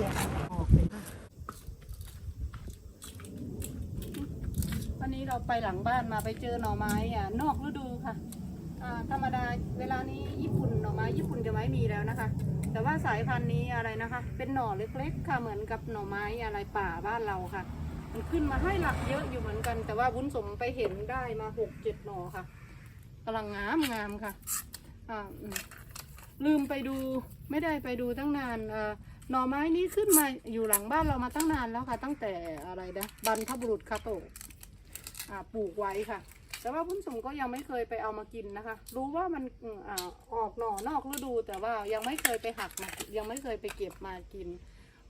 สียออกเลยค่ะวันนี้เราไปหลังบ้านมาไปเจอหน่อไม้อะนอกฤดูค่ะอ่าธรรมดาเวลานี้ญี่ปุ่นหน่อไม้ญี่ปุ่นจะไม่มีแล้วนะคะ แต่ว่าสายพันธุ์นี้อะไรนะคะ เป็นหน่อเล็กๆค่ะเหมือนกับหน่อไม้อะไรป่าบ้านเราค่ะ มันขึ้นมาให้หลักเยอะอยู่เหมือนกัน แต่ว่าวุ้นสมไปเห็นได้มาหกเจ็ดหน่อค่ะกำลังงามงามค่ะอ่า ลืมไปดูไม่ได้ไปดูตั้งนานเอ่อหน่อไม้นี้ขึ้นมาอยู่หลังบ้านเรามาตั้งนานแล้วค่ะ ตั้งแต่อะไรนะบรรพบุรุษคาโตะอ่าปลูกไว้ค่ะ แต่ว่าพุ่นสมก็ยังไม่เคยไปเอามากินนะคะ รู้ว่ามันอืมอ่าออกหน่อนอกฤดู แต่ว่ายังไม่เคยไปหักมายังไม่เคยไปเก็บมากิน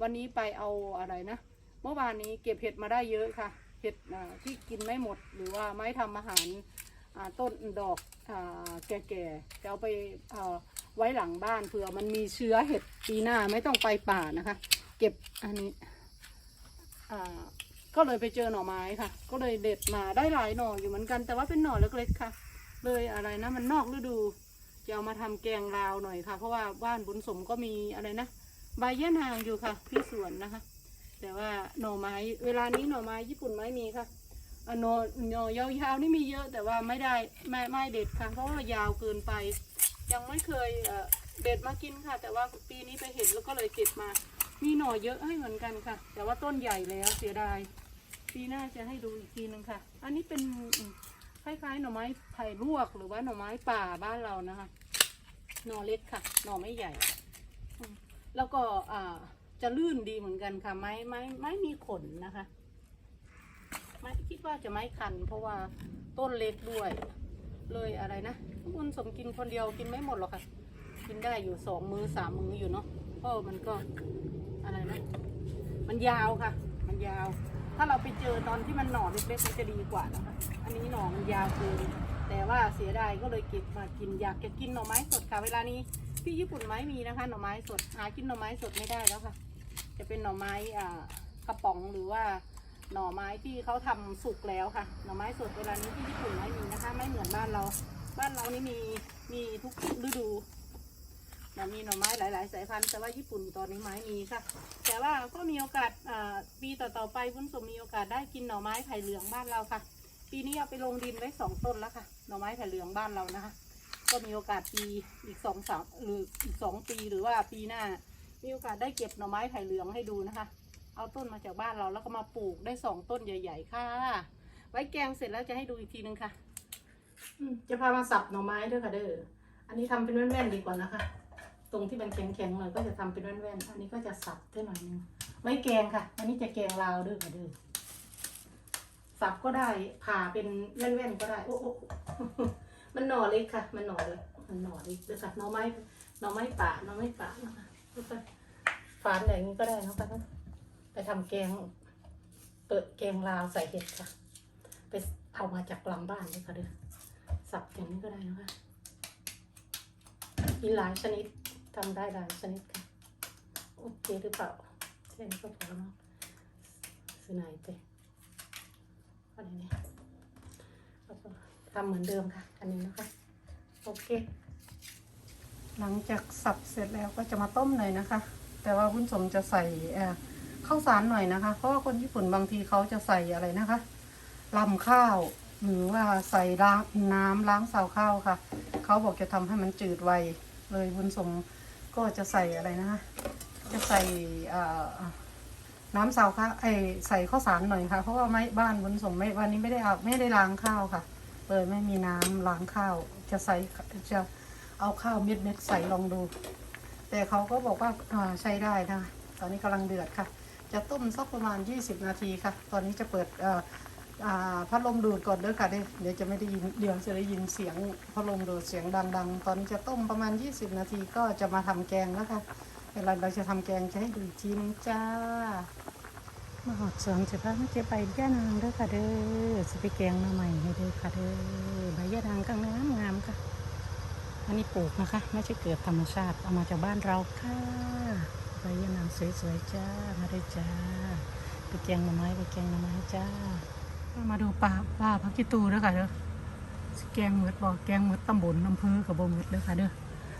วันนี้ไปเอาอะไรนะเมื่อวานนี้เก็บเห็ดมาได้เยอะค่ะ เห็ดที่กินไม่หมด หรือว่าไม่ทำอาหารต้นดอกอแก่ๆจะเอาไปอ่า ไว้หลังบ้านเผื่อมันมีเชื้อเห็ดปีหน้าไม่ต้องไปป่านะคะ เก็บอันนี้อ่าก็เลยไปเจอหน่อไม้ค่ะ ก็เลยเด็ดมาได้หลายหน่ออยู่เหมือนกัน แต่ว่าเป็นหน่อเล็กๆค่ะ เลยอะไรนะมันนอกฤดู จะเอามาทำแกงลาวหน่อยค่ะ เพราะว่าบ้านบุญสมก็มีอะไรนะใบเยะนางอยู่ค่ะที่สวนนะคะ แต่ว่าหน่อไม้เวลานี้หน่อไม้ญี่ปุ่นไม่มีค่ะอะหน่อหน่อยาวๆนี่มีเยอะแต่ว่าไม่ได้ไม่ไม่เด็ดค่ะ เพราะว่ายาวเกินไป ยังไม่เคยเอ่อเด็ดมากินค่ะ แต่ว่าปีนี้ไปเห็นแล้วก็เลยเก็บมา มีหน่อเยอะให้เหมือนกันค่ะ แต่ว่าต้นใหญ่แล้วเสียดาย ปีหน้าจะให้ดูอีกทีหนึ่งค่ะ อันนี้เป็นคล้ายๆ หน่อไม้ไผ่ลวกหรือว่าหน่อไม้ป่าบ้านเรานะคะ หน่อเล็กค่ะ หน่อไม่ใหญ่อืมแล้วก็อ่าจะลื่นดีเหมือนกันค่ะ ไม้ไม้ไม้มีขนนะคะ ไม้คิดว่าจะไม้คัน เพราะว่าต้นเล็กด้วย เลยอะไรนะคุณสมกินคนเดียวกินไม่หมดหรอกค่ะ กินได้อยู่สองมือสามมืออยู่เนาะเพราะมันก็อะไรนะมันยาวค่ะ มันยาว ถ้าเราไปเจอตอนที่มันหน่อเล็กๆมันจะดีกว่านะคะอันนี้หน่อมันยาวเกินแต่ว่าเสียดายก็เลยเก็บมากินอยากจะกินหน่อไม้สดค่ะ เวลานี้ที่ญี่ปุ่นไม่มีนะคะ หน่อไม้สดหากินหน่อไม้สดไม่ได้แล้วค่ะ จะเป็นหน่อไม้อ่ากระป๋องหรือว่า หน่อไม้ที่เขาทำสุกแล้วค่ะ หน่อไม้สดเวลานี้ที่ญี่ปุ่นไม่มีนะคะ ไม่เหมือนบ้านเรา บ้านเรานี่มีมีทุกฤดูมันมีหน่อไม้หลาย ๆ สายพันธุ์แต่ว่าญี่ปุ่นตอนนี้ไม้มีค่ะ แต่ว่าก็มีโอกาสปีต่อ ๆ ไปคุณสมมีโอกาสได้กินหน่อไม้ไผ่เหลืองบ้านเราค่ะ ปีนี้เอาไปลงดินไว้สองต้นแล้วค่ะ หน่อไม้ไผ่เหลืองบ้านเรานะคะ ก็มีโอกาสปีอีกสองสามหรืออีกสองปีหรือว่าปีหน้า มีโอกาสได้เก็บหน่อไม้ไผ่เหลืองให้ดูนะคะ เอาต้นมาจากบ้านเราแล้วก็มาปลูกได้สองต้นใหญ่ ๆ ค่ะ ไว้แกงเสร็จแล้วจะให้ดูอีกทีนึงค่ะ อืมจะพามาสับหน่อไม้ด้วยค่ะเด้อ อันนี้ทำเป็นแว่นๆดีกว่านะคะ ตรงที่มันแข็งๆหน่อยก็จะทำเป็นแว่นๆ อันนี้ก็จะสับได้หน่อยนึง ไว้แกงค่ะ อันนี้จะแกงลาวด้วยค่ะเด้อ สับก็ได้ ผ่าเป็นแว่นๆก็ได้ โอ้โอ้มันหน่อเล็กค่ะ มันหน่อเล็ก มันหน่อเล็กเลยค่ะหน่อไม้หน่อไม้ป่าหน่อไม้ป่านะคะฝานอย่างนี้ก็ได้นะคะ ทำแกงเปิดแกงลาวใส่เห็ดค่ะ ไปเอามาจากหลังบ้านเลยค่ะเด้อสับอย่างนี้ก็ได้นะคะมีหลายชนิดทำได้หลายชนิดค่ะโอเคหรือเปล่าแค่นี้ก็พอเนาะสนายเตะอะไรเนี่ยทำเหมือนเดิมค่ะ อันนี้นะคะ โอเค หลังจากสับเสร็จแล้วก็จะมาต้มหน่อยนะคะ แต่ว่าคุณสมจะใส่อ่อ ข้าวสารหน่อยนะคะ เพราะว่าคนญี่ปุ่นบางทีเขาจะใส่อะไรนะคะลำข้าวหรือว่าใส่ล้างน้ำล้างเสาข้าวค่ะ เขาบอกจะทำให้มันจืดไวเลยบุญสมก็จะใส่อะไรนะคะ จะใส่น้ำเสาข้าวไอใส่ข้าวสารหน่อยค่ะ เพราะว่าไม่บ้านบุญสมไม่วันนี้ไม่ได้เอาไม่ได้ล้างข้าวค่ะเลยไม่มีน้ำล้างข้าว จะใส่จะเอาข้าวเม็ดเม็ดใส่ลองดู แต่เขาก็บอกว่าใช้ได้นะคะตอนนี้กำลังเดือดค่ะ จะต้มสักประมาณ 20 นาทีค่ะ ตอนนี้จะเปิดพัดลมดูดก่อนเด้อค่ะเด้อเดี๋ยวจะไม่ได้ยินเดี๋ยวจะได้ยินเสียงพัดลมดูดเสียงดังๆ ตอนนี้จะต้มประมาณ 20 นาทีก็จะมาทำแกงแล้วค่ะเวลาเราจะทำแกงจะให้ดูอีกทีนึงจ้ามาหอดสวนจะพามาเก็บใบย่านางเด้อค่ะเด้อสิไปแกงมาใหม่ให้เด้อค่ะเด้อใบย่านางก็งามงามค่ะ อันนี้ปลูกนะคะ ไม่ใช่เกิดธรรมชาติเอามาจากบ้านเราค่ะ ใบยะนางสวยๆจ้า มาได้จ้า ไปแกงหน่อไม้ไปแกงหน่อไม้จ้า มาดูป่าป่าพักกิตูด้อค่ะเด้อสแกงเหมือดบอกแกงเหมือดตำบลอำเภอกับบ่เหมือดเด้อค่ะเด้อ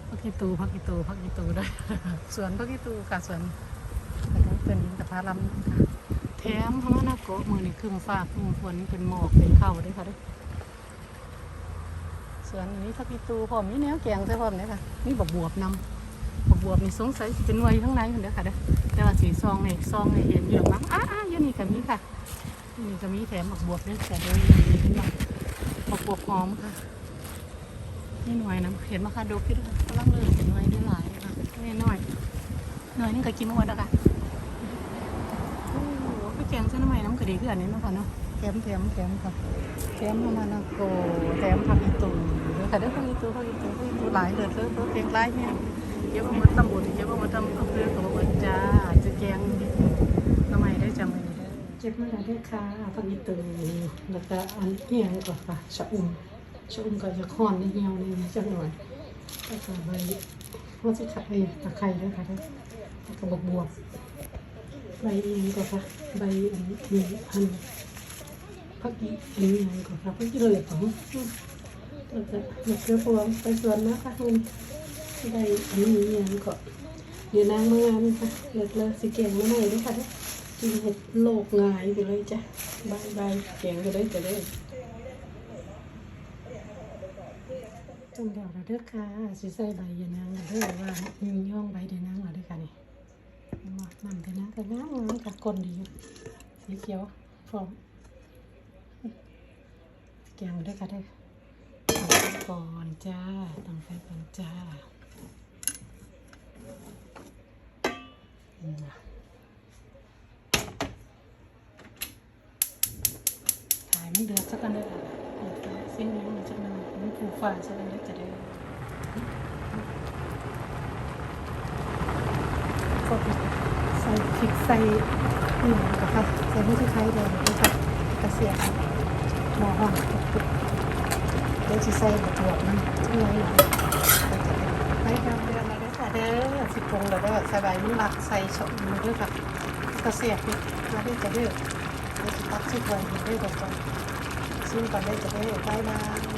พักกิตูพักกิตูพักกิตูเด้อสวนพักกิตูค่ะสวนแล้วก็เป็นตะพาลำแถมพม่านาโกมือนี่ครึ้มฟ้าครึ้มฝนเป็นหมอกเป็นเข่าด้วยค่ะเด้วยส่วนอันนี้ถ้าพี่ตูพร้อมมีแนวแกงใส่พร้อมเนี่ยค่ะนี่บักบวบนำ บักบวบนี่สงสัยสิเป็นหน่วยอยู่ข้างในคนเด้อค่ะเด้อแต่ว่าสีซองเนี่ยซองเนี่ยเห็นอยู่หรอกมั้งอ้าอ้าอยู่นี่ก็มีค่ะอยู่นี่ก็มีแถมบักบวบด้วยแต่เดี๋ยวนี้เป็นบักบักบวบหอมค่ะนี่หน่วยนะเห็นมาค่ะดูพี่ดูกำลังเลยเป็นหน่วยได้หลายค่ะนี่หน่อยหน่วยนึงก็กินหมดแล้วค่ะโอ้โหพี่แกงเส้นใหม่น้ำกระดีคืออันนี้เนาะค่ะเนาะแถมแถมแถมค่ะแถมประมาณนาโกแถมผักอีตูเดี๋ยวค่ะเด้อผักอีตูผักอีตูผักอีตูหลายเลยเด้อเด้อเพลงหลายเนี่ย เยอะกว่าหมดตำบลเยอะกว่าหมดตำอำเภอของวันจ้าจะแกงทำไมได้จังเลยเด้อเก็บมาแล้วด้วยค่ะผักอีตูแล้วก็อันเนี้ยก่อนค่ะชะอุ่มชะอุ่มก็จะค้อนนิดเดียวนี่จังหน่อยแล้วก็ใบว่าจะขัดเองตะไคร้ด้วยค่ะแล้วก็บวบบวบใบเอียงก็ค่ะใบอันนี้อันพักอีอันนี้ยังก็ค่ะพักอีเลยของแล้วก็มกเกลือพวงไปสวนนะคะคุณ ได้อันนี้ยังก็เดี๋ยวนางมางานค่ะเลิกเลิกสิเก่งมาใหน่ด้วยค่ะกินเห็ดโลกงายไปเลยจ้ะบายบายเก่งไปเลยจะได้จำเดียวเราเด้อค่ะสิใส่ใบยานางเราเด้อว่ายุ่งย่องใบเดียนางเราเด้อค่ะนี่เห็นบ่นำแต่นะแต่น้ำงามกับคนดีอยู่สีเขียวพร้อมแกงเด้อค่ะเด้อก่อนจ้าตั้งไฟก่อนจ้า ถ่ายมันเดือดสักกันเด้ค่ะเดือดแล้วเส้นนี้มันจะมันมันฟูฟ้าสักกันเด้จะได้ก็ใส่พริกใส่นี่ก็ค่ะใส่พริกไทยแดงนะคะกระเสียบหม้อห้อนปุ๊บเดี๋ยวจะใส่บะหมี่มันที่ไหนหน่อยไปดำเดือนมาด้วยค่ะ เด้อสิปรุงแล้วเด้อใส่ใบมันหลักใส่ชมมด้วยค่ะกระเสียบมาด้จะเด้อเดี๋ยวจะตักชิ้นไว้เด้อก่อนชิมก่อนได้จะได้บายบา